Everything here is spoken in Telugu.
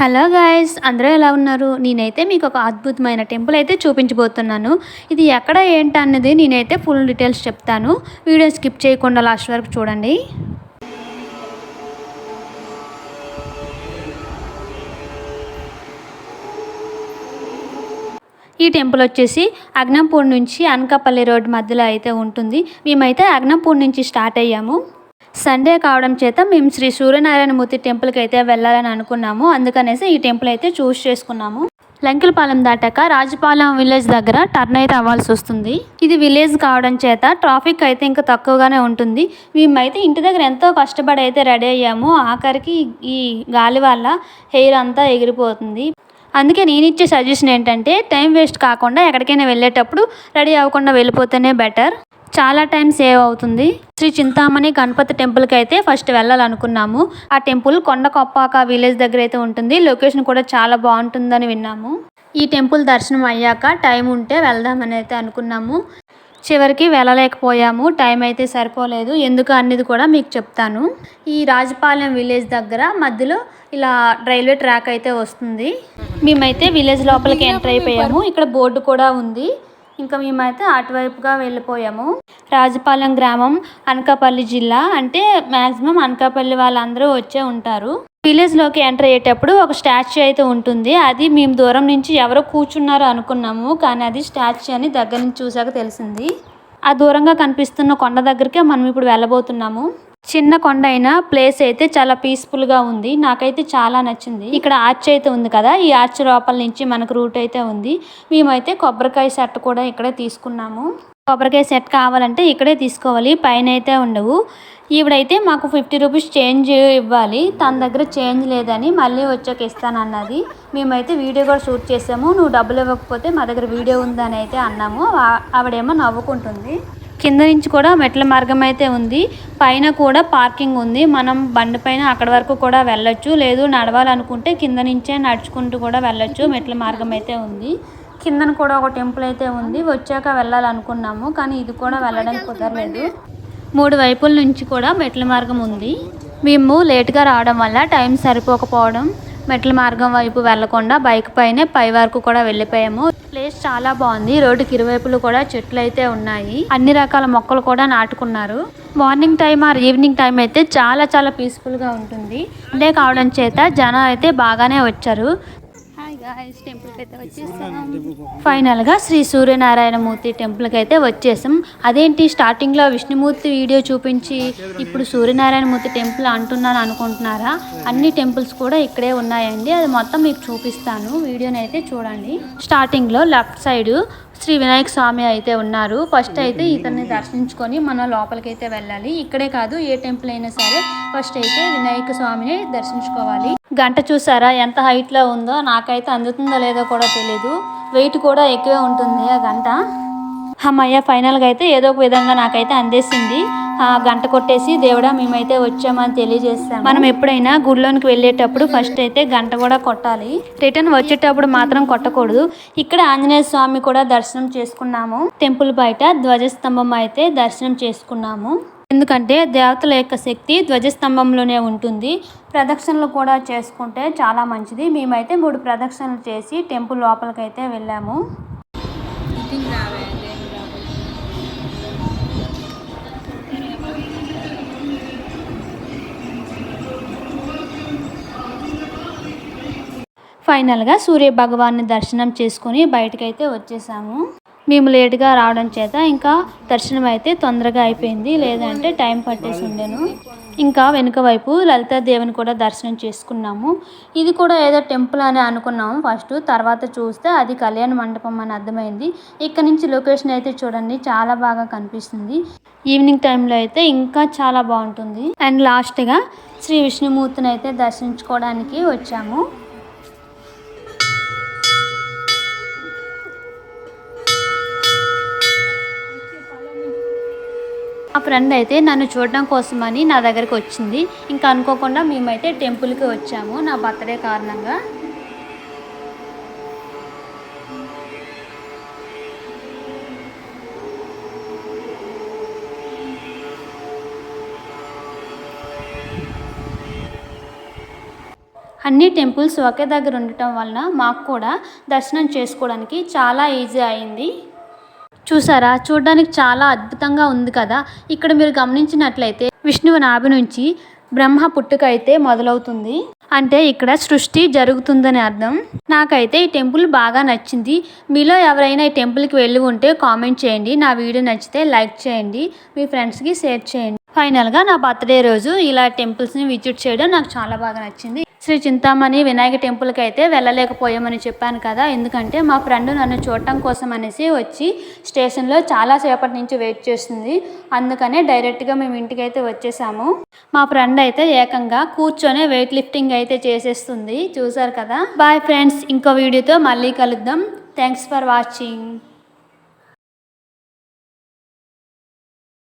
హలో గాయస్ అందరూ ఎలా ఉన్నారు? నేనైతే మీకు ఒక అద్భుతమైన టెంపుల్ అయితే చూపించబోతున్నాను. ఇది ఎక్కడ ఏంటి అన్నది నేనైతే ఫుల్ డీటెయిల్స్ చెప్తాను. వీడియో స్కిప్ చేయకుండా లాస్ట్ వరకు చూడండి. ఈ టెంపుల్ వచ్చేసి అగ్నంపూర్ నుంచి అనకాపల్లి రోడ్ మధ్యలో అయితే ఉంటుంది. మేమైతే అగ్నంపూర్ నుంచి స్టార్ట్ అయ్యాము. సండే కావడం చేత మేము శ్రీ సూర్యనారాయణమూర్తి టెంపుల్కి అయితే వెళ్ళాలని అనుకున్నాము. అందుకనేసి ఈ టెంపుల్ అయితే చూస్ చేసుకున్నాము. లంకిలపాలెం దాటాక రాజపాలెం విలేజ్ దగ్గర టర్న్ అయితే అవ్వాల్సి వస్తుంది. ఇది విలేజ్ కావడం చేత ట్రాఫిక్ అయితే ఇంకా తక్కువగానే ఉంటుంది. మేమైతే ఇంటి దగ్గర ఎంతో కష్టపడి అయితే రెడీ అయ్యాము. ఆఖరికి ఈ గాలి వల్ల హెయిర్ అంతా ఎగిరిపోతుంది. అందుకే నేను ఇచ్చే సజెషన్ ఏంటంటే టైం వేస్ట్ కాకుండా ఎక్కడికైనా వెళ్ళేటప్పుడు రెడీ అవ్వకుండా వెళ్ళిపోతేనే బెటర్. చాలా టైం సేవ్ అవుతుంది. శ్రీ చింతామణి గణపతి టెంపుల్కి అయితే ఫస్ట్ వెళ్ళాలనుకున్నాము. ఆ టెంపుల్ కొండ కొప్పాక విలేజ్ దగ్గర అయితే ఉంటుంది. లొకేషన్ కూడా చాలా బాగుంటుందని విన్నాము. ఈ టెంపుల్ దర్శనం అయ్యాక టైం ఉంటే వెళ్దామని అయితే అనుకున్నాము. చివరికి వెళ్ళలేకపోయాము. టైం అయితే సరిపోలేదు. ఎందుకు అనేది కూడా మీకు చెప్తాను. ఈ రాజపాలెం విలేజ్ దగ్గర మధ్యలో ఇలా రైల్వే ట్రాక్ అయితే వస్తుంది. మేమైతే విలేజ్ లోపలికి ఎంటర్ అయిపోయాము. ఇక్కడ బోర్డు కూడా ఉంది. ఇంకా మేమైతే అటువైపుగా వెళ్ళిపోయాము. రాజపాలెం గ్రామం అనకాపల్లి జిల్లా. అంటే మ్యాక్సిమం అనకాపల్లి వాళ్ళందరూ వచ్చే ఉంటారు. విలేజ్లోకి ఎంటర్ అయ్యేటప్పుడు ఒక స్టాచ్యూ అయితే ఉంటుంది. అది మేము దూరం నుంచి ఎవరో కూర్చున్నారో అనుకున్నాము. కానీ అది స్టాచ్యూ అని దగ్గర నుంచి చూసాక తెలిసింది. ఆ దూరంగా కనిపిస్తున్న కొండ దగ్గరికే మనం ఇప్పుడు వెళ్ళబోతున్నాము. చిన్న కొండ అయినా ప్లేస్ అయితే చాలా పీస్ఫుల్గా ఉంది. నాకైతే చాలా నచ్చింది. ఇక్కడ ఆర్చ్ అయితే ఉంది కదా ఈ ఆర్చ్ లోపల నుంచి మనకు రూట్ అయితే ఉంది. మేమైతే కొబ్బరికాయ సెట్ కూడా ఇక్కడే తీసుకున్నాము. కొబ్బరికాయ సెట్ కావాలంటే ఇక్కడే తీసుకోవాలి పైన అయితే ఉండవు. ఈవిడైతే మాకు ఫిఫ్టీ రూపీస్ చేంజ్ ఇవ్వాలి. తన దగ్గర చేంజ్ లేదని మళ్ళీ వచ్చాక ఇస్తానన్నది. మేమైతే వీడియో కూడా షూట్ చేసాము. నువ్వు డబ్బులు ఇవ్వకపోతే మా దగ్గర వీడియో ఉందని అయితే అన్నాము. ఆవిడేమో నవ్వుకుంటుంది. కింద నుంచి కూడా మెట్ల మార్గం అయితే ఉంది. పైన కూడా పార్కింగ్ ఉంది. మనం బండి పైన అక్కడ వరకు కూడా వెళ్ళొచ్చు. లేదు నడవాలనుకుంటే కింద నుంచే నడుచుకుంటూ కూడా వెళ్ళొచ్చు. మెట్ల మార్గం అయితే ఉంది. కిందన కూడా ఒక టెంపుల్ అయితే ఉంది. వచ్చాక వెళ్ళాలనుకున్నాము. కానీ ఇది కూడా వెళ్ళడానికి కుదరలేదు. మూడు వైపుల నుంచి కూడా మెట్ల మార్గం ఉంది. మేము లేట్గా రావడం వల్ల టైం సరిపోకపోవడం మెట్ల మార్గం వైపు వెళ్ళకుండా బైక్ పైనే పై వరకు కూడా వెళ్ళిపోయాము. ప్లేస్ చాలా బాగుంది. రోడ్డుకి ఇరువైపులు కూడా చెట్లు అయితే ఉన్నాయి. అన్ని రకాల మొక్కలు కూడా నాటుకున్నారు. Morning time or evening time అయితే చాలా చాలా పీస్ఫుల్గా ఉంటుంది. ఇదే కావడం చేత జనం అయితే బాగానే వచ్చారు. గాయస్ టెంపుల్కి అయితే వచ్చేసాం. ఫైనల్గా శ్రీ సూర్యనారాయణమూర్తి టెంపుల్కి అయితే వచ్చేసాం. అదేంటి స్టార్టింగ్లో విష్ణుమూర్తి వీడియో చూపించి ఇప్పుడు సూర్యనారాయణమూర్తి టెంపుల్ అంటున్నాను అనుకుంటున్నారా? అన్ని టెంపుల్స్ కూడా ఇక్కడే ఉన్నాయండి. అది మొత్తం మీకు చూపిస్తాను. వీడియోని అయితే చూడండి. స్టార్టింగ్లో లెఫ్ట్ సైడ్ శ్రీ వినాయక స్వామి అయితే ఉన్నారు. ఫస్ట్ అయితే ఇతన్ని దర్శించుకొని మనం లోపలికి అయితే వెళ్ళాలి. ఇక్కడే కాదు ఏ టెంపుల్ అయినా సరే ఫస్ట్ అయితే వినాయక స్వామిని దర్శించుకోవాలి. గంట చూసారా? ఎంత హైట్లో ఉందో నాకైతే అందుతుందో లేదో కూడా తెలీదు. వెయిట్ కూడా ఎక్కువే ఉంటుంది ఆ గంట. అమ్మయ్య ఫైనల్గా అయితే ఏదో ఒక విధంగా నాకైతే అందేసింది. గంట కొట్టేసి దేవుడా మేమైతే వచ్చామని తెలియజేస్తాం మనం ఎప్పుడైనా గుడిలోనికి వెళ్ళేటప్పుడు ఫస్ట్ అయితే గంట కూడా కొట్టాలి. రిటర్న్ వచ్చేటప్పుడు మాత్రం కొట్టకూడదు. ఇక్కడ ఆంజనేయ స్వామి కూడా దర్శనం చేసుకున్నాము. టెంపుల్ బయట ధ్వజస్తంభం అయితే దర్శనం చేసుకున్నాము. ఎందుకంటే దేవతల యొక్క శక్తి ధ్వజస్తంభంలోనే ఉంటుంది. ప్రదక్షిణలు కూడా చేసుకుంటే చాలా మంచిది. మేమైతే మూడు ప్రదక్షిణలు చేసి టెంపుల్ లోపలికైతే వెళ్ళాము. ఫైనల్గా సూర్య భగవాన్ని దర్శనం చేసుకొని బయటకైతే వచ్చేసాము. మేము లేట్గా రావడం చేత ఇంకా దర్శనం అయితే తొందరగా అయిపోయింది. లేదంటే టైం పట్టేసి ఉండేను. ఇంకా వెనుక వైపు లలితాదేవిని కూడా దర్శనం చేసుకున్నాము. ఇది కూడా ఏదో టెంపుల్ అని అనుకున్నాము ఫస్ట్. తర్వాత చూస్తే అది కళ్యాణ మండపం అని అర్థమైంది. ఇక్కడ నుంచి లొకేషన్ అయితే చూడండి చాలా బాగా కనిపిస్తుంది. ఈవినింగ్ టైంలో అయితే ఇంకా చాలా బాగుంటుంది. అండ్ లాస్ట్గా శ్రీ విష్ణుమూర్తిని అయితే దర్శించుకోవడానికి వచ్చాము. ఆ ఫ్రెండ్ అయితే నన్ను చూడడం కోసమని నా దగ్గరికి వచ్చింది. ఇంకా అనుకోకుండా మేమైతే టెంపుల్కి వచ్చాము నా బర్త్డే కారణంగా. అన్ని టెంపుల్స్ ఒకే దగ్గర ఉండటం వలన మాకు కూడా దర్శనం చేసుకోవడానికి చాలా ఈజీ అయింది. చూసారా? చూడడానికి చాలా అద్భుతంగా ఉంది కదా? ఇక్కడ మీరు గమనించినట్లయితే విష్ణువు నాభి నుంచి బ్రహ్మ పుట్టుక అయితే మొదలవుతుంది. అంటే ఇక్కడ సృష్టి జరుగుతుందని అర్థం. నాకైతే ఈ టెంపుల్ బాగా నచ్చింది. మీలో ఎవరైనా ఈ టెంపుల్కి వెళ్ళి ఉంటే కామెంట్ చేయండి. నా వీడియో నచ్చితే లైక్ చేయండి. మీ ఫ్రెండ్స్కి షేర్ చేయండి. ఫైనల్గా నా బర్త్డే రోజు ఇలా టెంపుల్స్ని విజిట్ చేయడం నాకు చాలా బాగా నచ్చింది. శ్రీ చింతామణి వినాయక టెంపుల్కి అయితే వెళ్ళలేకపోయామని చెప్పాను కదా ఎందుకంటే మా ఫ్రెండ్ నన్ను చూడటం కోసం అనేసి వచ్చి స్టేషన్లో చాలా సేపటి నుంచి వెయిట్ చేస్తుంది. అందుకనే డైరెక్ట్గా మేము ఇంటికి అయితే వచ్చేసాము. మా ఫ్రెండ్ అయితే ఏకంగా కూర్చొని వెయిట్ లిఫ్టింగ్ అయితే చేసేస్తుంది. చూసారు కదా? బాయ్ ఫ్రెండ్స్ ఇంకో వీడియోతో మళ్ళీ కలుద్దాం. Thanks for watching.